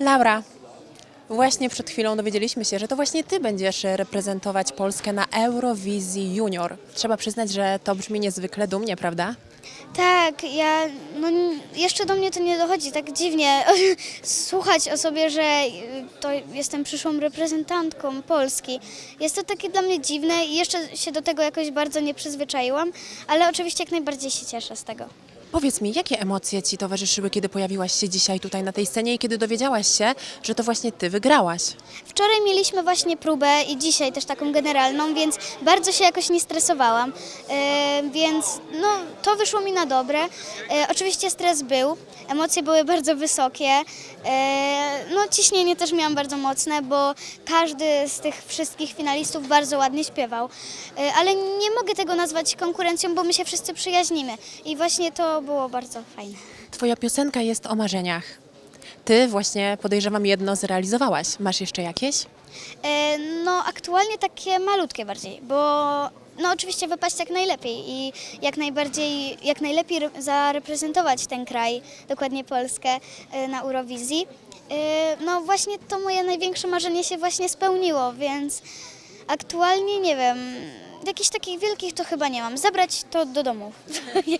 Laura, właśnie przed chwilą dowiedzieliśmy się, że to właśnie ty będziesz reprezentować Polskę na Eurowizji Junior. Trzeba przyznać, że to brzmi niezwykle dumnie, prawda? Tak, ja, no jeszcze do mnie to nie dochodzi, tak dziwnie słuchać o sobie, że y, to jestem przyszłą reprezentantką Polski. Jest to takie dla mnie dziwne i jeszcze się do tego jakoś bardzo nie przyzwyczaiłam, ale oczywiście jak najbardziej się cieszę z tego. Powiedz mi, jakie emocje ci towarzyszyły, kiedy pojawiłaś się dzisiaj tutaj na tej scenie i kiedy dowiedziałaś się, że to właśnie ty wygrałaś? Wczoraj mieliśmy właśnie próbę i dzisiaj też taką generalną, więc bardzo się jakoś nie stresowałam, e, więc no, to wyszło mi na dobre. E, oczywiście stres był, emocje były bardzo wysokie, e, no ciśnienie też miałam bardzo mocne, bo każdy z tych wszystkich finalistów bardzo ładnie śpiewał, ale nie mogę tego nazwać konkurencją, bo my się wszyscy przyjaźnimy i właśnie to było bardzo fajne. Twoja piosenka jest o marzeniach. Ty właśnie, podejrzewam, jedno zrealizowałaś. Masz jeszcze jakieś? E, No aktualnie takie malutkie bardziej, bo no oczywiście wypaść jak najlepiej i jak najbardziej, jak najlepiej re- zareprezentować ten kraj, dokładnie Polskę e, na Eurowizji. E, No właśnie to moje największe marzenie się właśnie spełniło, więc aktualnie nie wiem, jakichś takich wielkich to chyba nie mam. Zabrać to do domu.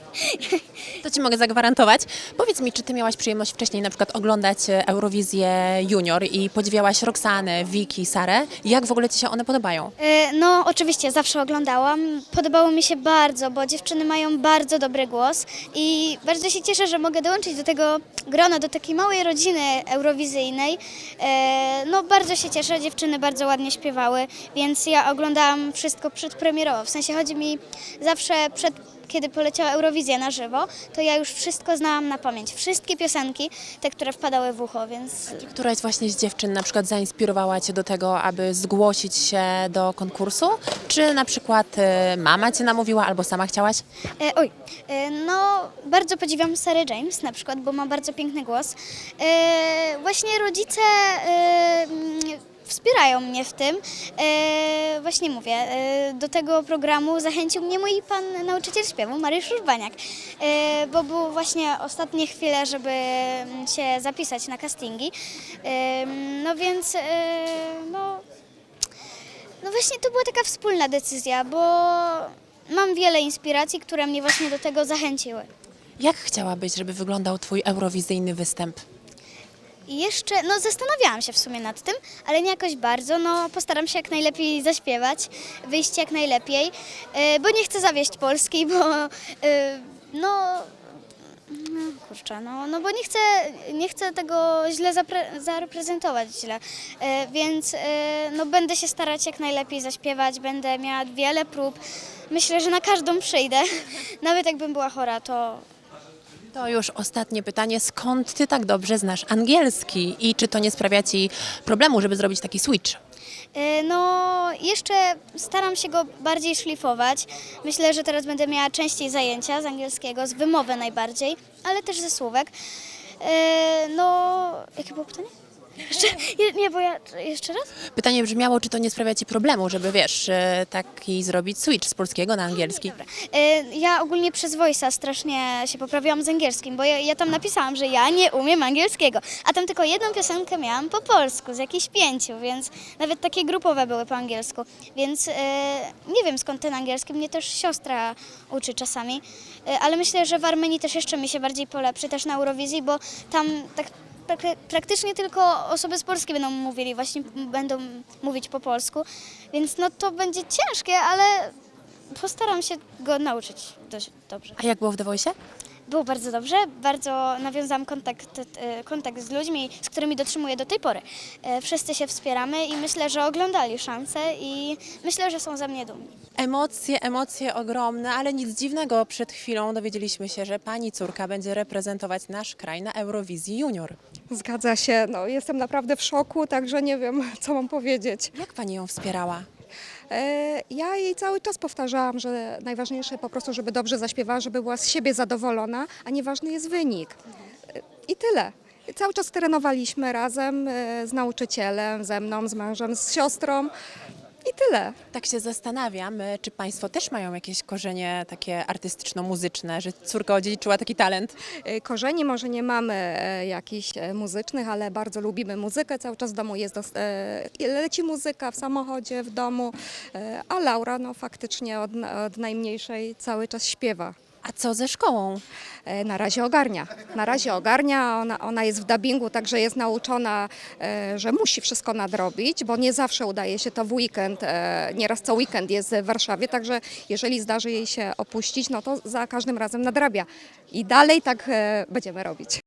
To ci mogę zagwarantować. Powiedz mi, czy ty miałaś przyjemność wcześniej na przykład oglądać e, Eurowizję Junior i podziwiałaś Roxanę, Wiki, Sarę? Jak w ogóle ci się one podobają? E, No, oczywiście, zawsze oglądałam. Podobało mi się bardzo, bo dziewczyny mają bardzo dobry głos i bardzo się cieszę, że mogę dołączyć do tego grona, do takiej małej rodziny eurowizyjnej. E, No, bardzo się cieszę, dziewczyny bardzo ładnie śpiewały, więc ja oglądałam wszystko przedpremierowo. W sensie chodzi mi zawsze przed kiedy poleciała Eurowizja na żywo, to ja już wszystko znałam na pamięć. Wszystkie piosenki, te, które wpadały w ucho, więc Któraś właśnie z dziewczyn na przykład zainspirowała cię do tego, aby zgłosić się do konkursu? Czy na przykład e, mama cię namówiła albo sama chciałaś? E, oj, e, no bardzo podziwiam Sarah James na przykład, bo ma bardzo piękny głos. E, właśnie rodzice e, wspierają mnie w tym. E, właśnie mówię, e, do tego programu zachęcił mnie mój pan nauczyciel śpiewu, Mariusz Urbaniak, e, bo były właśnie ostatnie chwile, żeby mm, się zapisać na castingi. E, no więc, e, no no właśnie to była taka wspólna decyzja, bo mam wiele inspiracji, które mnie właśnie do tego zachęciły. Jak chciałabyś, żeby wyglądał twój eurowizyjny występ? I jeszcze, no zastanawiałam się w sumie nad tym, ale nie jakoś bardzo, no postaram się jak najlepiej zaśpiewać, wyjść jak najlepiej, e, bo nie chcę zawieść Polski, bo e, no, no kurczę, no, no bo nie chcę, nie chcę tego źle zareprezentować źle, e, więc no będę się starać jak najlepiej zaśpiewać, będę miała wiele prób, myślę, że na każdą przyjdę, nawet jakbym była chora, to To już ostatnie pytanie. Skąd ty tak dobrze znasz angielski i czy to nie sprawia ci problemu, żeby zrobić taki switch? E, No, jeszcze staram się go bardziej szlifować. Myślę, że teraz będę miała częściej zajęcia z angielskiego, z wymowy najbardziej, ale też ze słówek. E, No, jakie było pytanie? Jeszcze, je- nie, bo ja jeszcze raz? Pytanie brzmiało, czy to nie sprawia ci problemu, żeby wiesz, e, taki zrobić switch z polskiego na angielski? E, Ja ogólnie przez Voice'a strasznie się poprawiłam z angielskim, bo ja, ja tam napisałam, że ja nie umiem angielskiego, a tam tylko jedną piosenkę miałam po polsku, z jakichś pięciu, więc nawet takie grupowe były po angielsku, więc e, nie wiem skąd ten angielski, mnie też siostra uczy czasami, ale myślę, że w Armenii też jeszcze mi się bardziej polepszy, też na Eurowizji, bo tam tak praktycznie tylko osoby z Polski będą mówili, właśnie będą mówić po polsku, więc no to będzie ciężkie, ale Postaram się go nauczyć dość dobrze. A jak było w Voice? Było bardzo dobrze, bardzo nawiązałam kontakt, e, kontakt z ludźmi, z którymi dotrzymuję do tej pory. E, Wszyscy się wspieramy i myślę, że oglądali szansę i myślę, że są ze mnie dumni. Emocje, emocje ogromne, ale nic dziwnego. Przed chwilą dowiedzieliśmy się, że pani córka będzie reprezentować nasz kraj na Eurowizji Junior. Zgadza się, no, jestem naprawdę w szoku, także nie wiem, co mam powiedzieć. Jak pani ją wspierała? E, ja jej cały czas powtarzałam, że najważniejsze po prostu, żeby dobrze zaśpiewała, żeby była z siebie zadowolona, a nieważny jest wynik. E, I tyle. Cały czas trenowaliśmy razem e, z nauczycielem, ze mną, z mężem, z siostrą tyle. Tak się zastanawiam, e, czy Państwo też mają jakieś korzenie takie artystyczno-muzyczne, że córka odziedziczyła taki talent? Y, Korzeni może nie mamy e, jakichś e, muzycznych, ale bardzo lubimy muzykę. Cały czas w domu jest, dos- e, leci muzyka w samochodzie, w domu, e, a Laura no faktycznie od, od najmniejszej cały czas śpiewa. A co ze szkołą? E, Na razie ogarnia. Na razie ogarnia. Ona, ona jest w dubbingu, także jest nauczona, e, że musi wszystko nadrobić, bo nie zawsze udaje się to w weekend. e, Nieraz co weekend jest w Warszawie, także jeżeli zdarzy jej się opuścić, no to za każdym razem nadrabia. I dalej tak będziemy robić.